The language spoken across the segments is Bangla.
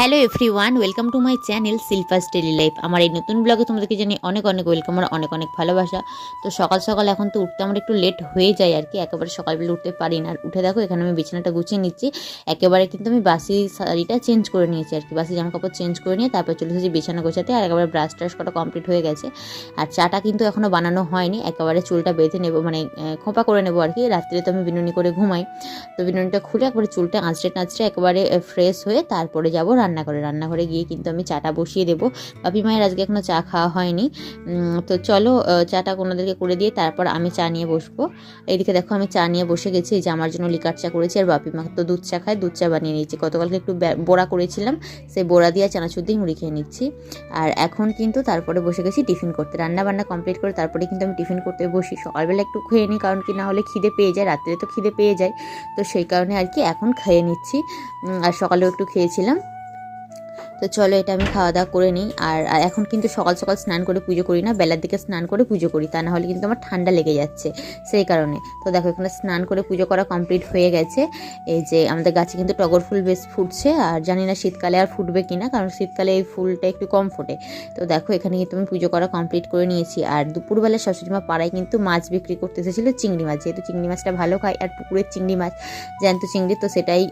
Hello every one welcome to my channel Silva's daily life আমার এই নতুন ব্লগে তোমাদেরকে জানি অনেক অনেক ওয়েলকাম আর অনেক অনেক ভালোবাসা। তো সকাল সকাল এখন তো উঠতে আমার একটু লেট হয়ে যায় আর কি, একেবারে সকালবেলা উঠতে পারি না। আর উঠে দেখো, এখানে আমি বিছানাটা গুছিয়ে নিচ্ছি। একেবারে কিন্তু আমি বাসি শাড়িটা চেঞ্জ করে নিয়েছি আর কি, বাসি জামা কাপড় চেঞ্জ করে নিয়ে তারপর চলে এসেছি বিছানা গোছাতে আর একেবারে ব্রাশ ট্রাশ করা কমপ্লিট হয়ে গেছে। আর চাটা কিন্তু এখনও বানানো হয়নি, একেবারে চুলটা বেঁধে নেব মানে খোঁপা করে নেব আর কি। রাত্রে তো আমি বিনুনি করে ঘুমাই। তো বিনুনিটা খুলে একবারে চুলটা আঁচড়ে টাঁচড়ে একেবারে ফ্রেশ হয়ে তারপরে যাব রান্নাঘরে রান্নাঘরে গিয়ে কিন্তু আমি চাটা বসিয়ে দেবো। বাপি মায়ের আজকে এখনও চা খাওয়া হয়নি। তো চলো চাটা কোনোদেরকে করে দিয়ে তারপর আমি চা নিয়ে বসবো। এইদিকে দেখো আমি চা নিয়ে বসে গেছি যে আমার জন্য লিকার চা করেছি, আর বাপি মা তো দুধ চা খায়, দুধ চা বানিয়ে নিয়েছি। গতকালকে একটু বড়া করেছিলাম, সেই বড়া দিয়ে চানাচুর দিয়ে মুড়ি খেয়ে নিচ্ছি। আর এখন কিন্তু তারপরে বসে গেছি টিফিন করতে। রান্না বান্না কমপ্লিট করে তারপরে কিন্তু আমি টিফিন করতে বসি। সকালবেলা একটু খেয়ে নিই, কারণ কি না হলে খিদে পেয়ে যায়, রাত্রে তো খিদে পেয়ে যায়। তো সেই কারণে আর কি এখন খেয়ে নিচ্ছি। আর সকালেও একটু খেয়েছিলাম। তো চলো এটা আমি খাওয়া দাওয়া করে নিই। আর এখন কিন্তু সকাল সকাল স্নান করে পুজো করি না, বেলার দিকে স্নান করে পুজো করি, তা না হলে কিন্তু আমার ঠান্ডা লেগে যাচ্ছে সেই কারণে। তো দেখো এখানে স্নান করে পুজো করা কমপ্লিট হয়ে গেছে। এই যে আমাদের গাছে কিন্তু টগর ফুল বেশ ফুটছে, আর জানি না শীতকালে আর ফুটবে কি না কারণ শীতকালে এই ফুলটা একটু কম ফোটে। তো দেখো এখানে কিন্তু আমি পুজো করা কমপ্লিট করে নিয়েছি। আর দুপুরবেলা শাশুড়ি মা পাড়ায় কিন্তু মাছ বিক্রি করতে এসেছিল চিংড়ি মাছ। যেহেতু চিংড়ি মাছটা ভালো খায়, আর পুকুরের চিংড়ি মাছ, জ্যান্ত চিংড়ি, তো সেটাই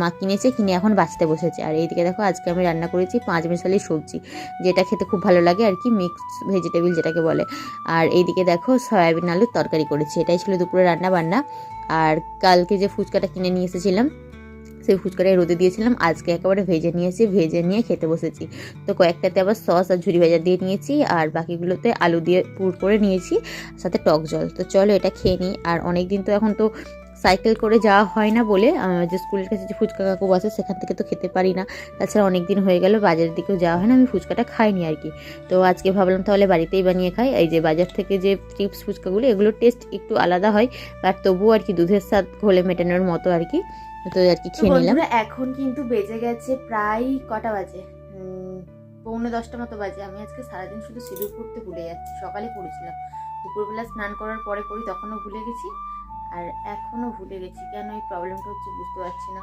মা কিনেছে, কিনে এখন বাঁচতে বসেছে। আর এইদিকে দেখো আজকে আমি রান্না করেছি, পাঁচ মিশালি সবজি, যেটা খেতে খুব ভালো লাগে আর কি মিক্সড ভেজিটেবল যেটাকে বলে। আর এইদিকে দেখো সয়াবিন আলুর তরকারি করেছি, এটাই ছিল দুপুরে রান্না বান্না আর কালকে যে ফুচকাটা কিনে নিয়ে এসেছিলাম, সেই ফুচকাটাই রোদে দিয়েছিলাম, আজকে একেবারে ভেজে নিয়েছি ভেজে নিয়ে খেতে বসেছি। তো কয়েকটাতে আবার সস আর ঝুরি ভাজা দিয়ে নিয়েছি, আর বাকিগুলোতে আলু দিয়ে পুর করে নিয়েছি, সাথে টক জল। তো চলো এটা খেয়ে নিই, আর অনেক দিন তো এখন তো সাইকেল করে যাওয়া হয় না বলে যে স্কুলের কাছে যে ফুচকা কাকু আছে সেখান থেকে তো খেতে পারি না। তাছাড়া অনেক দিন হয়ে গেল বাজারের দিকেও যাওয়া হয় না আমি ফুচকাটা খাইনি আর কি। তো আজকে ভাবলাম তাহলে বাড়িতেই বানিয়ে খাই। এই যে বাজার থেকে যে চিপস ফুচকাগুলো এগুলোর টেস্ট একটু আলাদা হয় বাট তবুও আর কি দুধের স্বাদ ঘোলে মেটানোর মতো আর কি। তো আর কি খেয়ে নিলাম। এখন কিন্তু বেজে গেছে প্রায় কটা বাজে। পৌনে দশটা মতো বাজে। আমি আজকে সারাদিন শুধু সিঁদুর পড়তে ভুলে যাচ্ছি সকালে পড়েছিলাম। দুপুরবেলা স্নান করার পরে পড়ি তখনও ভুলে গেছি। আর এখনও ভুলে গেছি কেন এই প্রবলেমটা হচ্ছে বুঝতে পারছি না।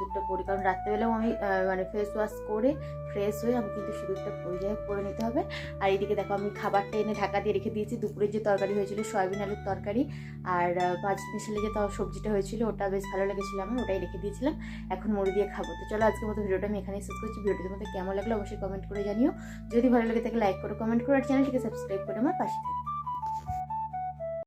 সিঁদুরটা পরি, কারণ রাত্রেবেলাও আমি মানে ফেস ওয়াশ করে ফ্রেশ হয়ে আমি কিন্তু সিঁদুরটা পরে যাই হোক করে নিতে হবে। আর এইদিকে দেখো আমি খাবারটা এনে ঢাকা দিয়ে রেখে দিয়েছি। দুপুরের যে তরকারি হয়েছিল সয়াবিন আলুর তরকারি আর পাঁচ মিশালে যে সবজিটা হয়েছিল ওটা বেশ ভালো লেগেছিল আমি ওটাই রেখে দিয়েছিলাম। এখন মুড়ি দিয়ে খাব। তো চলো আজকের মতো ভিডিওটা আমি এখানেই শেষ করছি। ভিডিওটি তোমাদের কেমন লাগল অবশ্যই কমেন্ট করে জানিও। যদি ভালো লাগে তাকে লাইক করো কমেন্ট করো, আর চ্যানেলটিকে সাবস্ক্রাইব করে আমার পাশে থেকো।